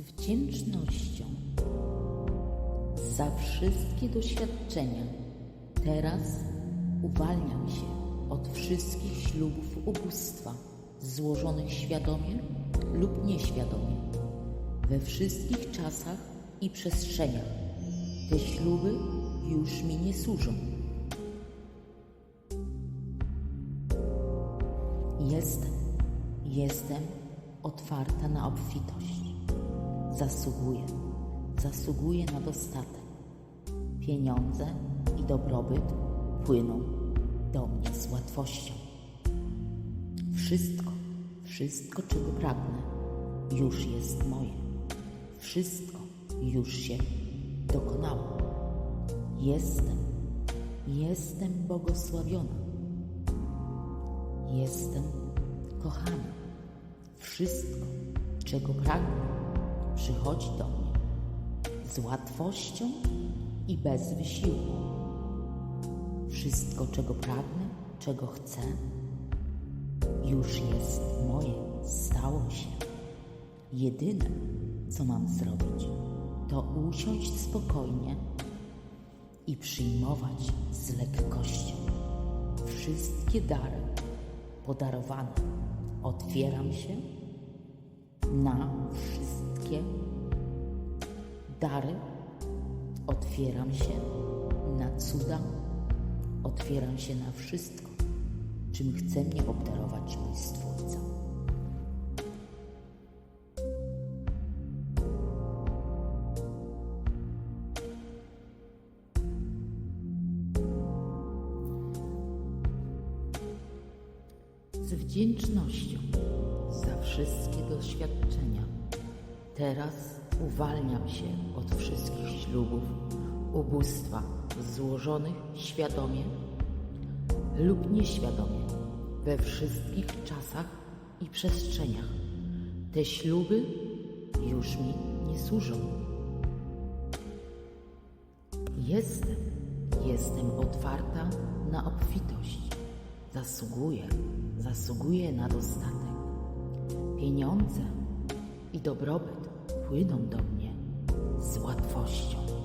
z wdzięcznością za wszystkie doświadczenia. Teraz uwalniam się od wszystkich ślubów ubóstwa, złożonych świadomie lub nieświadomie, we wszystkich czasach i przestrzeniach. Te śluby już mi nie służą. Jestem, jestem otwarta na obfitość. Zasługuję, zasługuję na dostatek. Pieniądze i dobrobyt płyną do mnie z łatwością. Wszystko, wszystko, czego pragnę, już jest moje. Wszystko już się dokonało. Jestem, jestem błogosławiona. Jestem kochany. Wszystko, czego pragnę, przychodzi do mnie z łatwością i bez wysiłku. Wszystko, czego pragnę, czego chcę, już jest moje, stało się. Jedyne, co mam zrobić, to usiąść spokojnie i przyjmować z lekkością wszystkie dary podarowane. Otwieram się na wszystkie dary, otwieram się na cuda, otwieram się na wszystko, czym chce mnie obdarować mój Stwórca. z wdzięcznością za wszystkie doświadczenia. Teraz uwalniam się od wszystkich ślubów ubóstwa złożonych świadomie lub nieświadomie we wszystkich czasach i przestrzeniach. Te śluby już mi nie służą. Jestem, jestem otwarta na obfitość. Zasługuję, zasługuję na dostatek. Pieniądze i dobrobyt płyną do mnie z łatwością.